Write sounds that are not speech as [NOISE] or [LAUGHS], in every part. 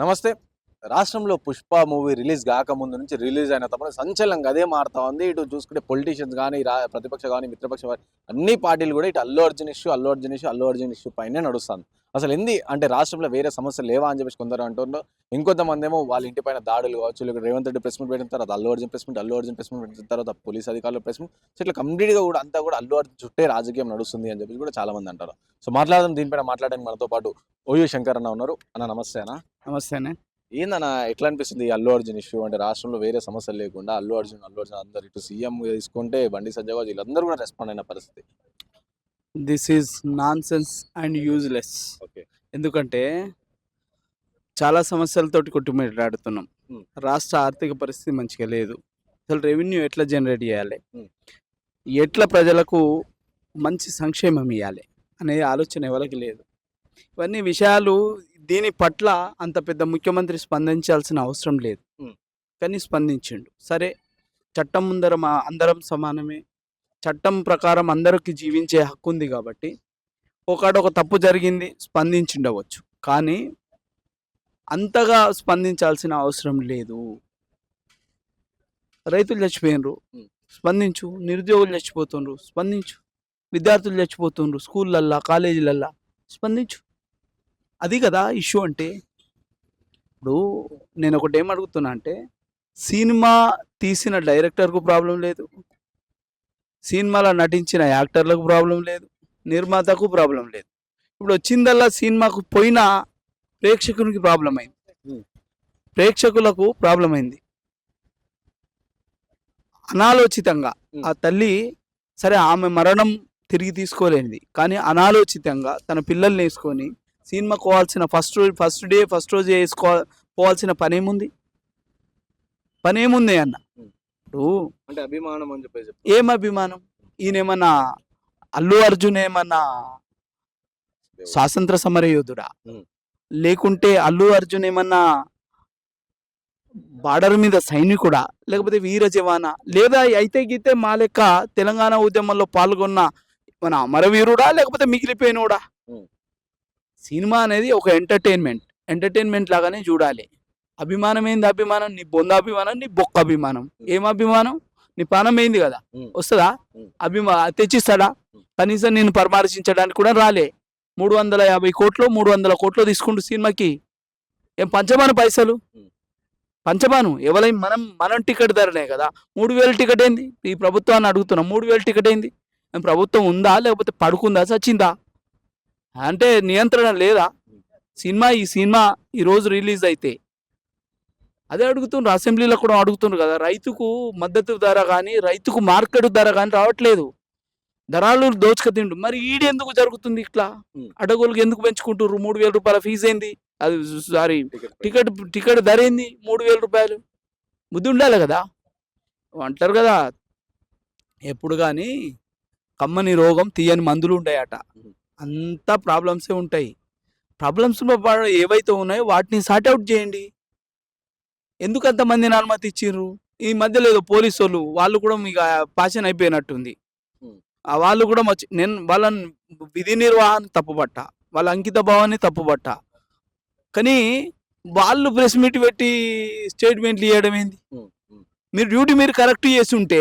నమస్తే. రాష్ట్రంలో Pushpa movie release కాకముందు నుంచి రిలీజ్ అయిన తప్ప సంచలనంగా అదే మారుతా ఉంది. ఇటు చూసుకుంటే పొలిటీషియన్స్ కానీ రా ప్రతిపక్ష కానీ మిత్రపక్ష కానీ అన్ని పార్టీలు కూడా ఇటు Allu Arjun issue Allu Arjun issue Allu Arjun issue పైనే నడుస్తుంది. అసలు ఎంది అంటే రాష్ట్రంలో వేరే సమస్యలు లేవా అని చెప్పేసి కొందరు అంటున్నారు. ఇంకొంతమంది ఏమో వాళ్ళ ఇంటి పైన దాడులు కావచ్చు లేకపోతే రేవంత్ రెడ్డి ప్రెస్ మీట్ పెట్టిన తర్వాత Allu Arjun press meet Allu Arjun press meet పెట్టిన తర్వాత పోలీస్ అధికారులు ప్రెస్ మీట్. సో ఇట్లా కంప్లీట్గా కూడా అంతా కూడా అల్లు అర్జున్ చుట్టే రాజకీయం నడుస్తుంది అని చెప్పి కూడా చాలా మంది అంటారు. సో మాట్లాడదాం దీనిపైన మాట్లాడడానికి మనతో పాటు ఓయూ శంకర్ అన్న ఉన్నారు. అన్న నమస్తే అన్న. నమస్తేనే. ఏందన్న ఎట్లా అనిపిస్తుంది అల్లు అర్జున్ ఇష్యూ అంటే రాష్ట్రంలో వేరే సమస్యలు లేకుండా అల్లు అర్జున్ అల్లు అర్జున్ అందరు ఇటు సీఎం తీసుకుంటే బండి సంజయ్ గారు వీళ్ళందరూ కూడా రెస్పాండ్ అయిన పరిస్థితి. This is nonsense and useless okay. ఎందుకంటే చాలా సమస్యలతోటి కొట్టుమిట్లాడుతున్నాం. రాష్ట్ర ఆర్థిక పరిస్థితి మంచిగా లేదు. అసలు రెవెన్యూ ఎట్లా జనరేట్ చేయాలి. ఎట్లా ప్రజలకు మంచి సంక్షేమం ఇవ్వాలి అనే ఆలోచన ఎవరికి లేదు. ఇవన్నీ విషయాలు దీని పట్ల అంత పెద్ద ముఖ్యమంత్రి స్పందించాల్సిన అవసరం లేదు. కానీ స్పందించిండు. సరే చట్టం ముందర మా అందరం సమానమే. చట్టం ప్రకారం అందరికి జీవించే హక్కు ఉంది కాబట్టి ఒకడు ఒక తప్పు జరిగింది స్పందించుండవచ్చు. కానీ అంతగా స్పందించాల్సిన అవసరం లేదు. రైతులు చచ్చిపోయినరు. స్పందించు. నిరుద్యోగులు చచ్చిపోతుండ్రు. స్పందించు. విద్యార్థులు చచ్చిపోతుండ్రు. స్కూళ్ళల్లా కాలేజీలల్లా. స్పందించు. అది కదా ఇష్యూ అంటే. ఇప్పుడు నేను ఒకటి ఏం అడుగుతున్నా అంటే సినిమా తీసిన డైరెక్టర్కు ప్రాబ్లం లేదు. సినిమాలో నటించిన యాక్టర్లకు ప్రాబ్లం లేదు. నిర్మాతకు ప్రాబ్లం లేదు. ఇప్పుడు వచ్చిందల్లా సినిమాకు పోయిన ప్రేక్షకునికి ప్రాబ్లం అయింది. ప్రేక్షకులకు ప్రాబ్లం అయింది. అనాలోచితంగా. ఆ తల్లి సరే ఆమె మరణం తిరిగి తీసుకోలేనిది. కానీ అనాలోచితంగా తన పిల్లల్ని వేసుకొని సినిమా పోవాల్సిన ఫస్ట్ ఫస్ట్ డే ఫస్ట్ రోజు వేసుకో పోవాల్సిన పని ఏముంది పని ఏముంది అన్న. ఇప్పుడు అంటే అభిమానం అని చెప్పేసి ఏం అభిమానం ఈయనేమన్నా అల్లు అర్జున్ ఏమన్నా స్వాతంత్ర సమర యోధుడా. లేకుంటే అల్లు అర్జున్ ఏమన్నా బార్డర్ మీద సైనికుడా? లేకపోతే వీర జవానా? లేదా అయితే గీతే మా లెక్క తెలంగాణ ఉద్యమంలో పాల్గొన్న మన అమరవీరుడా? లేకపోతే మిగిలిపోయినోడా. సినిమా అనేది ఒక ఎంటర్టైన్మెంట్ ఎంటర్టైన్మెంట్ లాగానే చూడాలి. అభిమానం ఏంది అభిమానం? నీ బొంద అభిమానం నీ బొక్క అభిమానం. ఏం అభిమానం? నీ పానం ఏంది కదా. వస్తుందా. అభిమా తెచ్చిస్తాడా? కనీసం నేను పరామర్శించడానికి కూడా రాలే. మూడు వందల యాభై కోట్లు మూడు వందల కోట్లు తీసుకుంటూ సినిమాకి. ఏం పంచమాను పైసలు. పంచమాను? ఎవరై మనం మనం టికెట్ ధరనే కదా. మూడు వేల టికెట్ ఏంది? ఈ ప్రభుత్వాన్ని అడుగుతున్నాం. మూడు వేల టికెట్ ఏంది? ప్రభుత్వం ఉందా? లేకపోతే పడుకుందా? చచ్చిందా అంటే నియంత్రణ లేదా? సినిమా ఈ సినిమా ఈ రోజు రిలీజ్ అయితే. అదే అడుగుతుండ్రు అసెంబ్లీలో కూడా అడుగుతుండ్రు కదా రైతుకు మద్దతు ధర కానీ రైతుకు మార్కెట్ ధర కానీ రావట్లేదు. ధరలు దోచుక తిండు మరి ఈడు ఎందుకు జరుగుతుంది ఇట్లా. అడగోళ్ళకి ఎందుకు పెంచుకుంటుర్రు? మూడు వేల రూపాయల ఫీజు ఏంది? అది సారీ టికెట్ టికెట్ ధర ఏంది? మూడు వేల రూపాయలు. బుద్ధి ఉండాలి కదా? అంటారు కదా ఎప్పుడు కానీ కమ్మని రోగం తీయని మందులు Mhm. అంతా ప్రాబ్లమ్సే ఉంటాయి. ప్రాబ్లమ్స్ ఏవైతే ఉన్నాయో వాటిని సార్ట్ అవుట్ చేయండి. ఎందుకు అంతమందిని అనుమతి ఇచ్చిర్రు ఈ మధ్యలో ఏదో పోలీసు వాళ్ళు వాళ్ళు కూడా మీకు పాషన్ అయిపోయినట్టుంది. వాళ్ళు కూడా మర్చి నేను వాళ్ళని విధి నిర్వహణ తప్పుపట్ట వాళ్ళ అంకిత భావాన్ని తప్పుపట్ట కానీ వాళ్ళు ప్రెస్ మీట్ పెట్టి స్టేట్మెంట్లు ఇవ్వడం ఏంది? మీరు డ్యూటీ మీరు కరెక్ట్ చేసి ఉంటే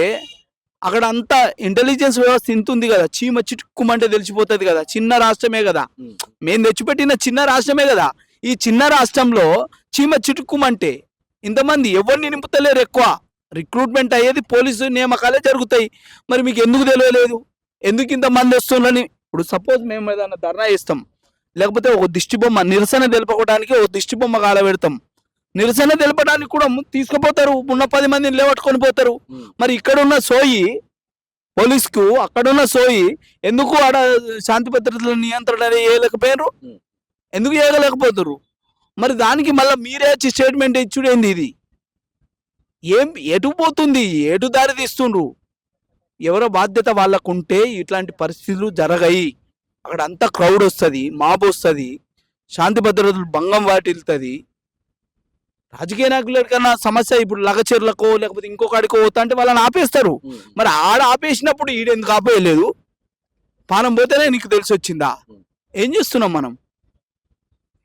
అక్కడ అంతా ఇంటెలిజెన్స్ వ్యవస్థ ఇంత ఉంది కదా. చీమ చిట్టుకుమంటే తెలిసిపోతుంది కదా. చిన్న రాష్ట్రమే కదా. మేము తెచ్చిపెట్టిన చిన్న రాష్ట్రమే కదా. ఈ చిన్న రాష్ట్రంలో చీమ చిటుక్కుమంటే ఇంతమంది ఎవరిని నింపుతలేరు ఎక్కువ? రిక్రూట్మెంట్ అయ్యేది పోలీసు నియామకాలే జరుగుతాయి. మరి మీకు ఎందుకు తెలియలేదు? ఎందుకు ఇంతమంది వస్తున్నారని ఇప్పుడు సపోజ్ మేము ఏదైనా ధర్నా చేస్తాం. లేకపోతే ఒక దిష్టి బొమ్మ నిరసన తెలుపుకోవడానికి ఒక దిష్టి బొమ్మ కాల పెడతాం నిరసన తెలపడానికి కూడా తీసుకుపోతారు. ఉన్న పది మందిని లేవట్టుకొని పోతారు. మరి ఇక్కడ ఉన్న సోయి పోలీస్కు అక్కడున్న సోయి ఎందుకు ఆడ శాంతి భద్రతల నియంత్రణ చేయలేకపోయారు. ఎందుకు చేయలేకపోతున్నారు మరి దానికి మళ్ళీ మీరే వచ్చి స్టేట్మెంట్ ఇచ్చుడేంది ఇది? ఏం ఎటు పోతుంది? ఎటు దారి తీస్తుండ్రు? ఎవరో బాధ్యత వాళ్ళకు ఉంటే ఇట్లాంటి పరిస్థితులు జరగాయి. అక్కడ అంతా క్రౌడ్ వస్తుంది మాబ్ వస్తుంది శాంతి భద్రతలు భంగం వాటిల్తుంది. రాజకీయ నాయకుల కన్నా సమస్య ఇప్పుడు లగచెర్లకో లేకపోతే ఇంకొకడికో పోతా అంటే వాళ్ళని ఆపేస్తారు. మరి ఆడ ఆపేసినప్పుడు ఈడెందుకు ఆపేయలేదు? పానం పోతేనే నీకు తెలిసి వచ్చిందా? ఏం చేస్తున్నాం మనం?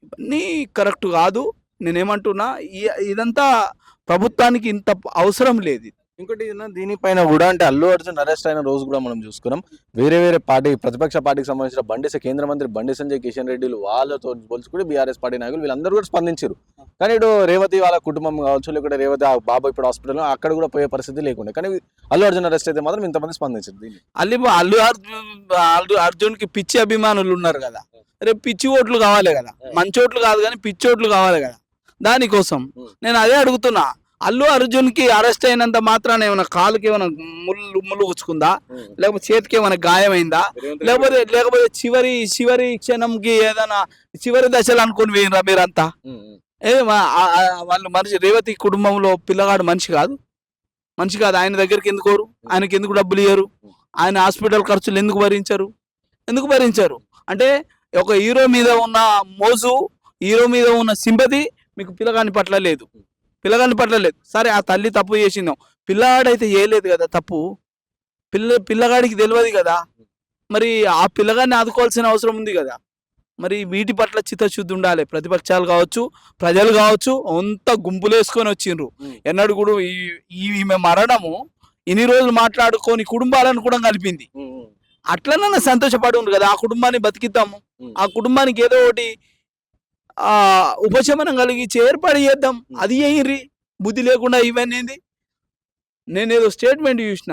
ఇవన్నీ కరెక్ట్ కాదు. నేనేమంటున్నా ఇదంతా ప్రభుత్వానికి ఇంత అవసరం లేదు. ఇంకోటి దీనిపైన కూడా అంటే అల్లు అర్జున్ అరెస్ట్ అయిన రోజు కూడా మనం చూసుకున్నాం. వేరే వేరే పార్టీ ప్రతిపక్ష పార్టీకి సంబంధించిన బండి కేంద్ర మంత్రి బండి సంజయ్ కిషన్ రెడ్డిలు వాళ్ళతో పోల్చుకుంటే బీఆర్ఎస్ పార్టీ నాయకులు వీళ్ళందరూ కూడా స్పందించారు. కానీ ఇటు రేవతి వాళ్ళ కుటుంబం కావచ్చు లేకుంటే రేవతి ఆ బాబు ఇప్పుడు హాస్పిటల్ అక్కడ కూడా పోయే పరిస్థితి లేకుండా. కానీ అల్లు అర్జున్ అరెస్ట్ అయితే మాత్రం ఇంతమంది స్పందించారు అల్లి అల్లు అర్జున్ అల్లు అర్జున్కి పిచ్చి అభిమానులు ఉన్నారు కదా. రేపు పిచ్చి ఓట్లు కావాలి కదా. మంచి ఓట్లు కాదు కానీ పిచ్చి ఓట్లు కావాలి కదా. దానికోసం. నేను అదే అడుగుతున్నా. అల్లు అర్జున్కి అరెస్ట్ అయినంత మాత్రాన ఏమైనా కాలుకి ఏమైనా ముళ్ళు ముళ్ళు గుచ్చుకుందా? లేకపోతే చేతికి ఏమైనా గాయమైందా? లేకపోతే లేకపోతే చివరి చివరి క్షణంకి ఏదైనా చివరి దశలు అనుకుని పోయినరా మీరంతా? ఏ వాళ్ళు మనిషి రేవతి కుటుంబంలో పిల్లగాడు మనిషి కాదు. మనిషి కాదు ఆయన దగ్గరికి ఎందుకు కోరు ఆయనకి ఎందుకు డబ్బులు ఇయ్యరు? ఆయన హాస్పిటల్ ఖర్చులు ఎందుకు భరించరు? ఎందుకు భరించరు? అంటే ఒక హీరో మీద ఉన్న మోజు హీరో మీద ఉన్న సింపతి మీకు పిల్లగాని పట్ల లేదు. పిల్లగాని పట్ల లేదు సరే ఆ తల్లి తప్పు చేసిందాం. పిల్లగాడైతే చేయలేదు కదా తప్పు. పిల్ల పిల్లగాడికి తెలియదు కదా. మరి ఆ పిల్లగాడిని ఆదుకోవాల్సిన అవసరం ఉంది కదా. మరి వీటి పట్ల చిత్తశుద్ధి ఉండాలి. ప్రతిపక్షాలు కావచ్చు ప్రజలు కావచ్చు అంత గుంపులేసుకొని వచ్చిండ్రు. ఎన్నడు కూడా ఈమె మరణము ఇన్ని రోజులు మాట్లాడుకొని కుటుంబాలను కూడా కలిపింది. అట్లనన్నా సంతోషపడి ఉండు కదా. ఆ కుటుంబాన్ని బతికిద్దాము. ఆ కుటుంబానికి ఏదో ఒకటి ఆ ఉపశమనం కలిగించి ఏర్పాటు చేద్దాం. అది అయ్యిర్రి బుద్ధి లేకుండా ఇవన్నీ ఏంది నేను ఏదో స్టేట్మెంట్ చూసిన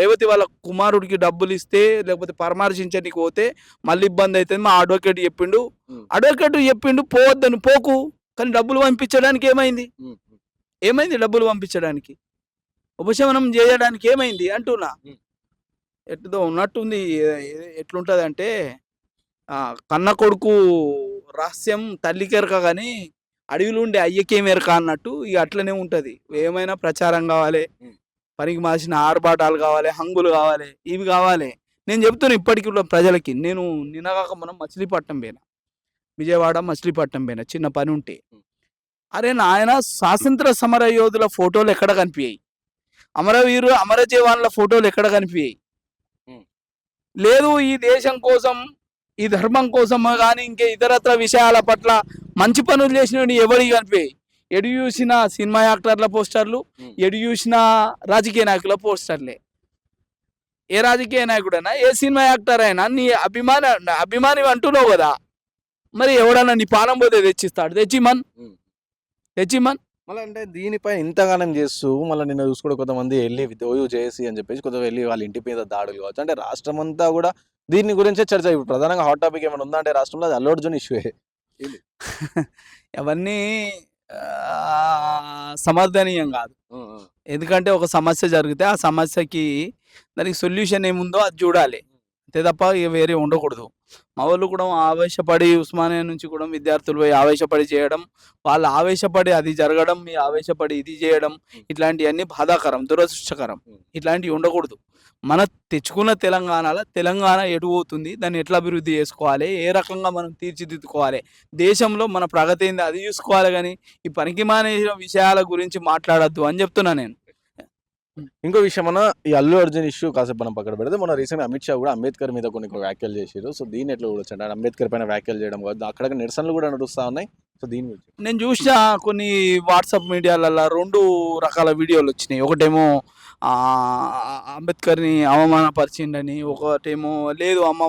రేవతి వాళ్ళ కుమారుడికి డబ్బులు ఇస్తే లేకపోతే పరామర్శించడానికి పోతే మళ్ళీ ఇబ్బంది అవుతుంది మా అడ్వకేట్ చెప్పిండు. అడ్వకేట్ చెప్పిండు పోవద్దని పోకు. కానీ డబ్బులు పంపించడానికి ఏమైంది? ఏమైంది డబ్బులు పంపించడానికి? ఉపశమనం చేయడానికి ఏమైంది అంటున్నా. ఎట్టుదో ఉన్నట్టుంది. ఎట్లుంటది అంటే కన్న కొడుకు రహస్యం తల్లికెరక కానీ అడవిలో ఉండే అయ్యకేం ఎరక అన్నట్టు ఇక అట్లనే ఉంటది. ఏమైనా ప్రచారం కావాలి. పనికి మాసిన ఆర్భాటాలు కావాలి హంగులు కావాలి ఇవి కావాలి. నేను చెప్తున్నా ఇప్పటికి ప్రజలకి నేను నిన్నగాక మనం మచిలీపట్నం పోయినా. విజయవాడ మచిలీపట్నం పోయినా చిన్న పని ఉంటే. అరే నాయన స్వాతంత్ర సమర యోధుల ఫోటోలు ఎక్కడ కనిపించాయి అమరవీరు అమర జవాన్ల ఫోటోలు ఎక్కడ కనిపించాయి. లేదు ఈ దేశం కోసం ఈ ధర్మం కోసం కానీ ఇంకే ఇతరత్ర విషయాల పట్ల మంచి పనులు చేసిన ఎవరి కనిపించాయి ఎడు చూసిన సినిమా యాక్టర్ల పోస్టర్లు. ఎడు చూసిన రాజకీయ నాయకుల పోస్టర్లే. ఏ రాజకీయ నాయకుడైనా ఏ సినిమా యాక్టర్ అయినా నీ అభిమాన అభిమాని అంటున్నావు కదా. మరి ఎవడన్నా నీ పానం పోతే తెచ్చిస్తాడు. తెచ్చిమన్. తెచ్చిమన్? మళ్ళీ అంటే దీనిపై ఇంతగానం చేస్తూ మళ్ళీ నిన్న చూసుకుంటే కొంతమంది వెళ్ళి ఓయూ చేసి అని చెప్పేసి కొంత వెళ్ళి వాళ్ళ ఇంటి మీద దాడులు కావచ్చు. అంటే రాష్ట్రం అంతా కూడా దీని గురించే చర్చ ఇప్పుడు ప్రధానంగా హాట్ టాపిక్ ఏమైనా ఉందా అంటే రాష్ట్రంలో అది అల్లు అర్జున్ ఇష్యూ [LAUGHS] అవన్నీ సమర్థనీయం కాదు. ఎందుకంటే ఒక సమస్య జరిగితే ఆ సమస్యకి దానికి సొల్యూషన్ ఏముందో అది చూడాలి. అంతే తప్ప ఇక వేరే ఉండకూడదు. మా వాళ్ళు కూడా ఆవేశపడి ఉస్మానియా నుంచి కూడా విద్యార్థులు పోయి ఆవేశపడి చేయడం వాళ్ళు ఆవేశపడి అది జరగడం మీ ఆవేశపడి ఇది చేయడం ఇట్లాంటివన్నీ బాధాకరం దురదృష్టకరం. ఇట్లాంటివి ఉండకూడదు. మన తెచ్చుకున్న తెలంగాణలో తెలంగాణ ఎటు పోతుంది దాన్ని ఎట్లా అభివృద్ధి చేసుకోవాలి ఏ రకంగా మనం తీర్చిదిద్దుకోవాలి దేశంలో మన ప్రగతి ఏంది అది చూసుకోవాలి కానీ ఈ పనికి మానేసిన విషయాల గురించి మాట్లాడొద్దు అని చెప్తున్నా నేను. ఇంకో విషయం అన్న ఈ అల్లు అర్జున్ ఇష్యూ కాసేపు మనం పక్కన పెడితే మన రీసెంట్ అమిత్ షా కూడా అంబేద్కర్ మీద కొన్ని వ్యాఖ్యలు చేశారు సో దీన్ని ఎట్లా కూడా వచ్చాడు అంబేద్కర్ పైన వ్యాఖ్యలు చేయడం కాదు అక్కడ నిరసనలు కూడా నడుస్తూ ఉన్నాయి. సో దీని గురించి నేను చూసిన కొన్ని వాట్సాప్ మీడియాలలో రెండు రకాల వీడియోలు వచ్చినాయి. ఒకటేమో అంబేద్కర్ని అవమానపరిచిండని ఒకటేమో లేదు అమ్మ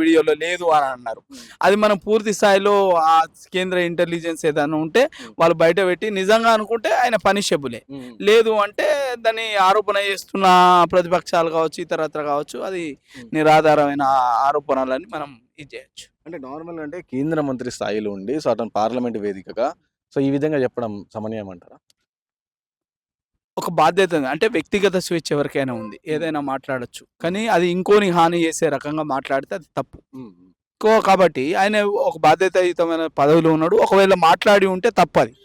వీడియోలో లేదు అని అన్నారు. అది మనం పూర్తి స్థాయిలో ఆ కేంద్ర ఇంటెలిజెన్స్ ఏదైనా ఉంటే వాళ్ళు బయట పెట్టి నిజంగా అనుకుంటే ఆయన పనిషబులే లేదు అంటే దాన్ని ఆరోపణ చేస్తున్న ప్రతిపక్షాలు కావచ్చు ఇతరత్ర కావచ్చు అది నిరాధారమైన ఆరోపణలని మనం ఇది చేయొచ్చు. అంటే నార్మల్ అంటే కేంద్ర మంత్రి స్థాయిలో ఉండి సో అతను పార్లమెంట్ వేదికగా సో ఈ విధంగా చెప్పడం సమన్వయం అంటారా? ఒక బాధ్యత. అంటే వ్యక్తిగత స్వేచ్ఛ ఎవరికైనా ఉంది ఏదైనా మాట్లాడొచ్చు. కానీ అది ఇంకోని హాని చేసే రకంగా మాట్లాడితే అది తప్పు. కో- కాబట్టి ఆయన ఒక బాధ్యతాయుతమైన పదవిలో ఉన్నాడు ఒకవేళ మాట్లాడి ఉంటే తప్పది.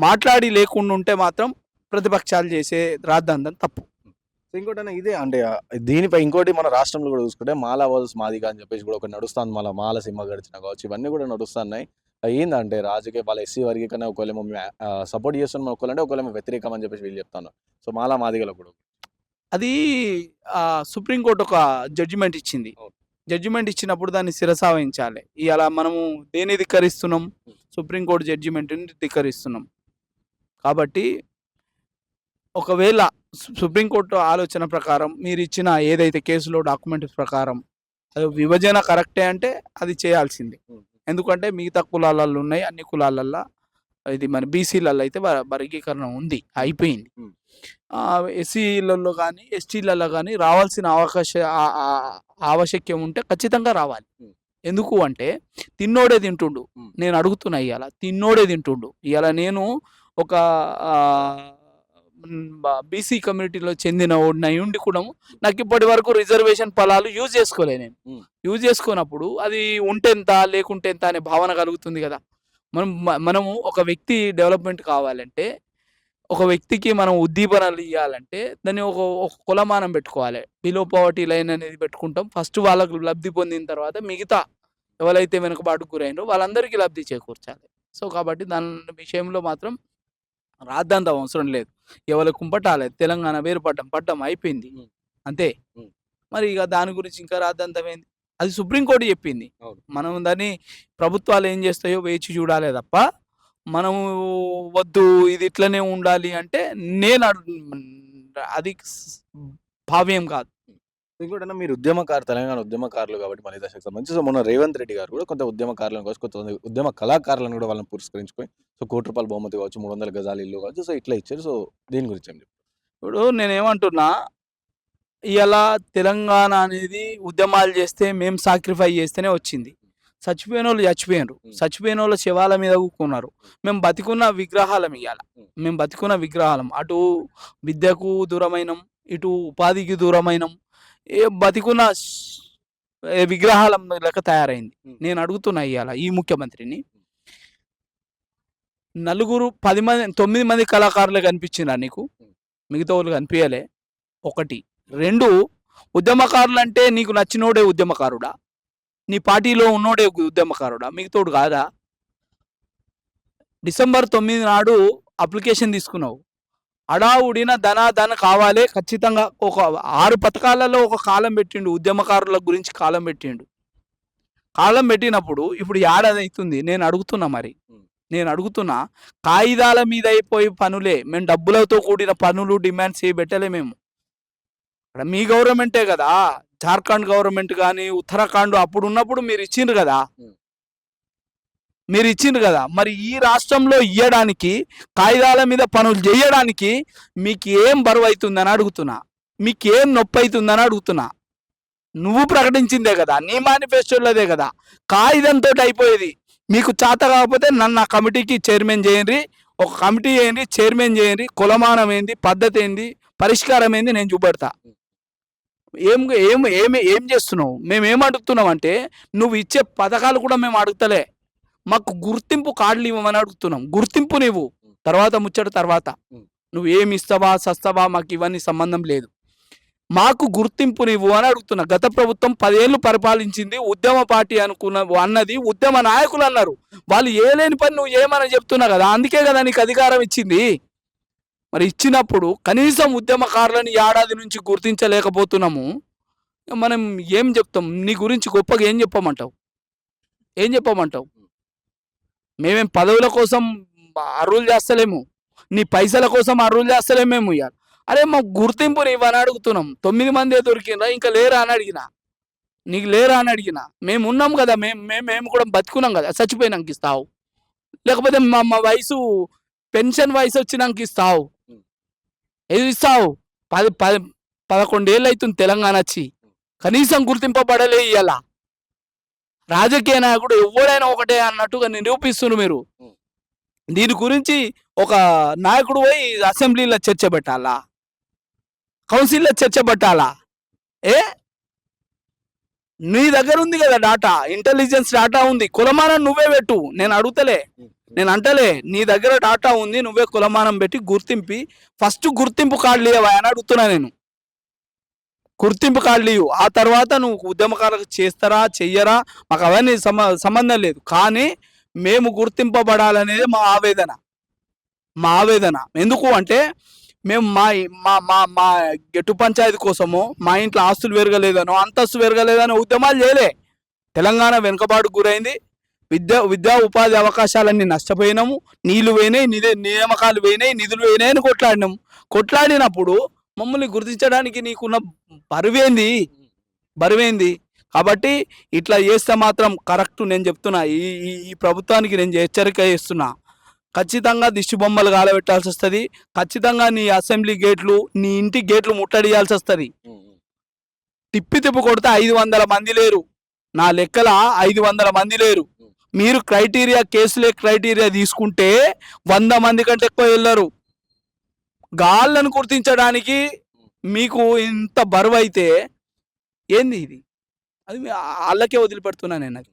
మాట్లాడి లేకుండా ఉంటే మాత్రం ప్రతిపక్షాలు చేసే రాద్ధాంతం తప్పు. సో ఇంకోటి అన్న ఇదే అంటే దీనిపై ఇంకోటి మన రాష్ట్రంలో కూడా చూసుకుంటే మాలా వర్ల్స్ మాదిగా అని చెప్పేసి కూడా ఒకటి నడుస్తుంది. మళ్ళీ మాల సినిమా గడిచిన కావచ్చు ఇవన్నీ కూడా నడుస్తున్నాయి. ఏందంటే రాజకీయ వాళ్ళ ఎస్సీ వర్గీకరణ ఒకవేళేమో సపోర్ట్ చేస్తున్నాం ఒకవేళంటే ఒకవేళేమో వ్యతిరేకం అని చెప్పేసి వీళ్ళు చెప్తాను. సో మాలా మాదిగలో కూడా. అది సుప్రీంకోర్టు ఒక జడ్జిమెంట్ ఇచ్చింది. జడ్జిమెంట్ ఇచ్చినప్పుడు దాన్ని శిరసా వహించాలి ఇలా మనము దేని ధిక్కరిస్తున్నాం? సుప్రీంకోర్టు జడ్జిమెంట్ని ధిక్కరిస్తున్నాం. కాబట్టి ఒకవేళ సుప్రీంకోర్టు ఆలోచన ప్రకారం మీరు ఇచ్చిన ఏదైతే కేసులో డాక్యుమెంట్స్ ప్రకారం అది విభజన కరెక్టే అంటే అది చేయాల్సిందే ఎందుకంటే మిగతా కులాలలో ఉన్నాయి అన్ని కులాలల్లో ఇది మన బీసీలలో అయితే వర్గీకరణ ఉంది అయిపోయింది. ఎస్సీలలో కానీ ఎస్టీలలో కానీ రావాల్సిన అవకాశ ఆవశ్యక్యం ఉంటే ఖచ్చితంగా రావాలి. ఎందుకు అంటే తిన్నోడే తింటుండు. నేను అడుగుతున్నా ఇవాళ తిన్నోడే తింటుండు ఇవాళ నేను ఒక బీసీ కమ్యూనిటీలో చెందిన వాడిని ఉండి కూడా నాకు ఇప్పటి వరకు రిజర్వేషన్ ఫలాలు యూజ్ చేసుకోలే నేను. యూజ్ చేసుకున్నప్పుడు అది ఉంటెంత లేకుంటే ఎంత అనే భావన కలుగుతుంది కదా. మనం మనము ఒక వ్యక్తి డెవలప్మెంట్ కావాలంటే ఒక వ్యక్తికి మనం ఉద్దీపనలు ఇవ్వాలంటే దాన్ని ఒక ఒక కులమానం పెట్టుకోవాలి. బిలో పవర్టీ లైన్ అనేది పెట్టుకుంటాం. ఫస్ట్ వాళ్ళకు లబ్ధి పొందిన తర్వాత మిగతా ఎవరైతే వెనుకబాటుకు గురైనో వాళ్ళందరికీ లబ్ధి చేకూర్చాలి. సో కాబట్టి దాని విషయంలో మాత్రం రాద్దాంత అవసరం లేదు ఎవరి కుంపటాలే తెలంగాణ వేరుపడ్డం పడ్డం అయిపోయింది ఉం. అంతే. మరి ఇక దాని గురించి ఇంకా రాద్దాంతం ఏంది అది సుప్రీంకోర్టు చెప్పింది. మనం దాన్ని ప్రభుత్వాలు ఏం చేస్తాయో వేచి చూడాలే తప్ప మనము వద్దు ఇది ఇట్లనే ఉండాలి అంటే నేను అది భావ్యం కాదు ఇంకోటి అన్న మీరు ఉద్యమకారు తెలంగాణ ఉద్యమకారులు కాబట్టి మన దశకు సంబంధించి. సో మొన్న రేవంత్ రెడ్డి గారు కూడా కొంత ఉద్యమకారులను కావచ్చు కొంతమంది ఉద్యమ కళాకారులను కూడా వాళ్ళని పురస్కరించుకొని సో కోటి రూపాయల బహుమతి కావచ్చు మూడు వందల గజాలు ఇల్లు కావచ్చు సో ఇట్లా ఇచ్చారు. సో దీని గురించి ఏం? ఇప్పుడు నేనేమంటున్నా ఇలా తెలంగాణ అనేది ఉద్యమాలు చేస్తే మేము సాక్రిఫై చేస్తేనే వచ్చింది. చచ్చిపోయిన వాళ్ళు చచ్చిపోయినారు. చచ్చిపోయిన వాళ్ళ శవాల మీద కూకున్నారు. మేము బతికున్న విగ్రహాలం ఇవ్వాలి. మేము బతికున్న విగ్రహాలం. అటు విద్యకు దూరమైనం ఇటు ఉపాధికి దూరమైనం ఏ బతికున్న విగ్రహాలం లెక్క తయారైంది. నేను అడుగుతున్నా ఇవాళ ఈ ముఖ్యమంత్రిని. నలుగురు పది మంది తొమ్మిది మంది కళాకారులు కనిపించినా నీకు? మిగతా వాళ్ళు కనిపించలే ఒకటి. రెండు ఉద్యమకారులు అంటే నీకు నచ్చినోడే ఉద్యమకారుడా? నీ పార్టీలో ఉన్నోడే ఉద్యమకారుడా? మిగతోడు కాదా? డిసెంబర్ తొమ్మిది నాడు అప్లికేషన్ తీసుకున్నావు. అడావుడిన ధన ధన కావాలి ఖచ్చితంగా ఒక ఆరు పథకాలలో ఒక కాలం పెట్టిండు ఉద్యమకారుల గురించి కాలం పెట్టిండు. కాలం పెట్టినప్పుడు ఇప్పుడు ఏడాది అవుతుంది నేను అడుగుతున్నా మరి. నేను అడుగుతున్నా కాగితాల మీద అయిపోయి పనులే మేము డబ్బులతో కూడిన పనులు డిమాండ్స్ ఏ పెట్టలే మేము. ఇక్కడ మీ గవర్నమెంటే కదా. జార్ఖండ్ గవర్నమెంట్ కానీ ఉత్తరాఖండ్ అప్పుడు ఉన్నప్పుడు మీరు ఇచ్చిండ్రు కదా. మీరు ఇచ్చిండ్రు కదా. మరి ఈ రాష్ట్రంలో ఇయ్యడానికి కాగితాల మీద పనులు చేయడానికి మీకు ఏం బరువు అవుతుందని అడుగుతున్నా. మీకు ఏం నొప్పి అవుతుందని అడుగుతున్నా. నువ్వు ప్రకటించిందే కదా. నీ మేనిఫెస్టోలోదే కదా. కాగితంతో అయిపోయేది. మీకు చేత కాకపోతే నన్ను ఆ కమిటీకి చైర్మన్ చేయండి ఒక కమిటీ ఏంటి చైర్మన్ చేయండి కులమానం ఏంది? పద్ధతి ఏంది? పరిష్కారం ఏంది? నేను చూపెడతా. ఏం ఏం ఏమి ఏం చేస్తున్నావు? మేము ఏం అడుగుతున్నాం అంటే నువ్వు ఇచ్చే పథకాలు కూడా మేము అడుగుతలే. మాకు గుర్తింపు కార్డులు ఇవ్వమని అడుగుతున్నాం. గుర్తింపు నువ్వు తర్వాత ముచ్చట తర్వాత. నువ్వు ఏమి ఇస్తావా సస్తావా మాకు ఇవన్నీ సంబంధం లేదు. మాకు గుర్తింపు నువ్వు అని అడుగుతున్నా. గత ప్రభుత్వం పదేళ్ళు పరిపాలించింది ఉద్యమ పార్టీ అనుకున్న అన్నది ఉద్యమ నాయకులు అన్నారు. వాళ్ళు ఏ లేని పని నువ్వు ఏమని చెప్తున్నా కదా అందుకే కదా నీకు అధికారం ఇచ్చింది. మరి ఇచ్చినప్పుడు కనీసం ఉద్యమకారులను ఏడాది నుంచి గుర్తించలేకపోతున్నాము. మనం ఏం చెప్తాం? నీ గురించి గొప్పగా ఏం చెప్పమంటావు? ఏం చెప్పమంటావు? మేమేం పదవుల కోసం అర్రులు చేస్తలేము. నీ పైసల కోసం అర్రులు చేస్తలేము మేము ఇవ్వాలి అరే మా గుర్తింపుని ఇవ్వని అడుగుతున్నాం. తొమ్మిది మందే దొరికినరా ఇంకా లేరా అని అడిగిన. నీకు లేరా అని అడిగిన. మేము ఉన్నాం కదా మేము మేము మేము కూడా బతుకున్నాం కదా చచ్చిపోయినాక ఇస్తావు. లేకపోతే మా మా వయసు పెన్షన్ వయసు వచ్చినాక ఇస్తావు. ఏది ఇస్తావు? పది పది పదకొండేళ్ళు అవుతుంది తెలంగాణ వచ్చి. కనీసం గుర్తింపబడలే ఇవ్వాలా రాజకీయ నాయకుడు ఎవడైనా ఒకటే అన్నట్టుగా నిరూపిస్తున్నారు మీరు. దీని గురించి ఒక నాయకుడు పోయి అసెంబ్లీలో చర్చ పెట్టాలా? కౌన్సిల్లో చర్చ పెట్టాలా? ఏ? నీ దగ్గర ఉంది కదా డాటా ఇంటెలిజెన్స్ డాటా ఉంది. కులమానం నువ్వే పెట్టు నేను అడుగుతలే. నేను అంటలే నీ దగ్గర డాటా ఉంది నువ్వే కులమానం పెట్టి గుర్తింపి ఫస్ట్ గుర్తింపు కార్డులు ఇవ్వవా అని అడుగుతున్నా నేను. గుర్తింపు కార్డులు ఇవ్వు ఆ తర్వాత నువ్వు ఉద్యమకారులకు చేస్తారా చెయ్యరా? మాకు అవన్నీ సంబంధం లేదు. కానీ మేము గుర్తింపబడాలనేది మా ఆవేదన. మా ఆవేదన. ఎందుకు అంటే మేము మా మా మా మా గెట్టు పంచాయతీ కోసము మా ఇంట్లో ఆస్తులు పెరగలేదనో అంతస్తు పెరగలేదనో ఉద్యమాలు చేయలే. తెలంగాణ వెనుకబాటు గురైంది. విద్యా విద్యా ఉపాధి అవకాశాలన్నీ నష్టపోయినాము. నీళ్ళు పోయినాయి నిధి నియామకాలు పోయినాయి నిధులు పోయినాయి అని కొట్లాడినాము. కొట్లాడినప్పుడు మమ్మల్ని గుర్తించడానికి నీకున్న బరువేంది? బరువేంది? కాబట్టి ఇట్లా చేస్తే మాత్రం కరెక్ట్ నేను చెప్తున్నా. ఈ ఈ- ప్రభుత్వానికి నేను హెచ్చరిక చేస్తున్నా. ఖచ్చితంగా దిష్టి బొమ్మలు గాలబెట్టాల్సి వస్తుంది. ఖచ్చితంగా నీ అసెంబ్లీ గేట్లు నీ ఇంటి గేట్లు ముట్టడియాల్సి వస్తుంది. తిప్పి తిప్పి కొడితే ఐదు వందల మంది లేరు. నా లెక్కల ఐదు వందల మంది లేరు. మీరు క్రైటీరియా కేసులే క్రైటీరియా తీసుకుంటే వంద మంది కంటే ఎక్కువ వెళ్ళరు. గాళ్ళను గుర్తించడానికి మీకు ఇంత బరువు అయితే ఏంది ఇది? అది వాళ్ళకే వదిలిపెడుతున్నా నేను అది